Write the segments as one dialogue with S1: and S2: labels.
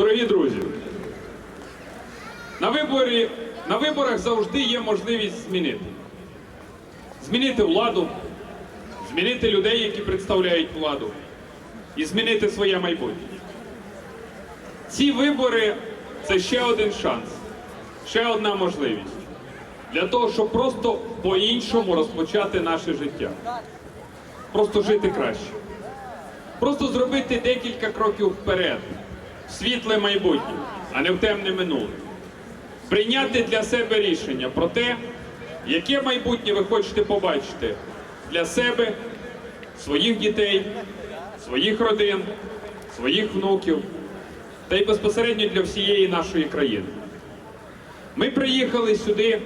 S1: Дорогі друзі, на, виборі, на виборах завжди є можливість змінити. Змінити владу, змінити людей, які представляють владу, і змінити своє майбутнє. Ці вибори це ще один шанс, ще одна можливість для того, щоб просто по-іншому розпочати наше життя. Просто жити краще. Просто зробити декілька кроків вперед, світле майбутнє, а не в темне минуле. Прийняти для себе рішення про те, яке майбутнє ви хочете побачити для себе, своїх дітей, своїх родин, своїх внуків та й безпосередньо для всієї нашої країни. Ми приїхали сюди,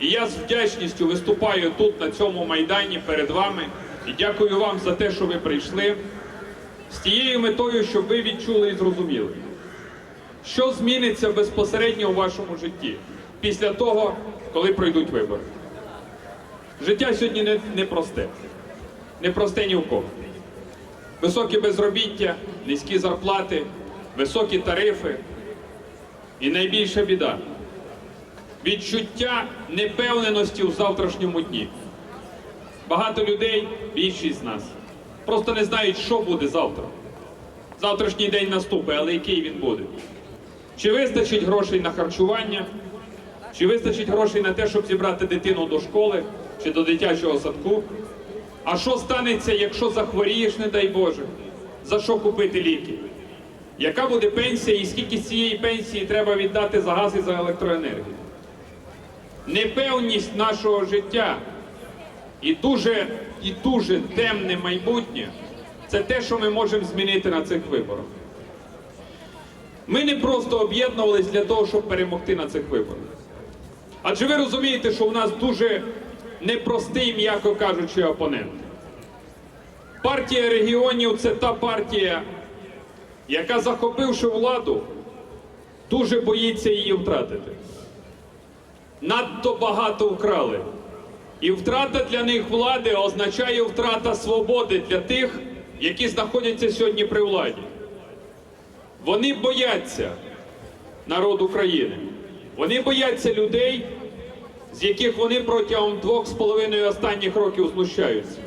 S1: і я з вдячністю виступаю тут, на цьому майдані перед вами, і дякую вам за те, що ви прийшли з тією метою, щоб ви відчули і зрозуміли, що зміниться безпосередньо у вашому житті після того, коли пройдуть вибори. Життя сьогодні не, не просте, не ні в кого. Високе безробіття, низькі зарплати, високі тарифи і найбільша біда відчуття непевненості у завтрашньому дні. Багато людей, більшість з нас, просто не знають, що буде завтра. Завтрашній день наступить, але який він буде. Чи вистачить грошей на харчування, чи вистачить грошей на те, щоб зібрати дитину до школи чи до дитячого садку? А що станеться, якщо захворієш, не дай Боже? За що купити ліки? Яка буде пенсія і скільки з цієї пенсії треба віддати за газ і за електроенергію? Непевність нашого життя і дуже, і дуже темне майбутнє це те, що ми можемо змінити на цих виборах. Ми не просто об'єднувались для того, щоб перемогти на цих виборах. Адже ви розумієте, що в нас дуже непростий, м'яко кажучи, опонент. Партія регіонів це та партія, яка, захопивши владу, дуже боїться її втратити. Надто багато вкрали. І втрата для них влади означає втрата свободи для тих, які знаходяться сьогодні при владі. Вони бояться народ України. Вони бояться людей, з яких вони протягом двох з половиною останніх років знущаються.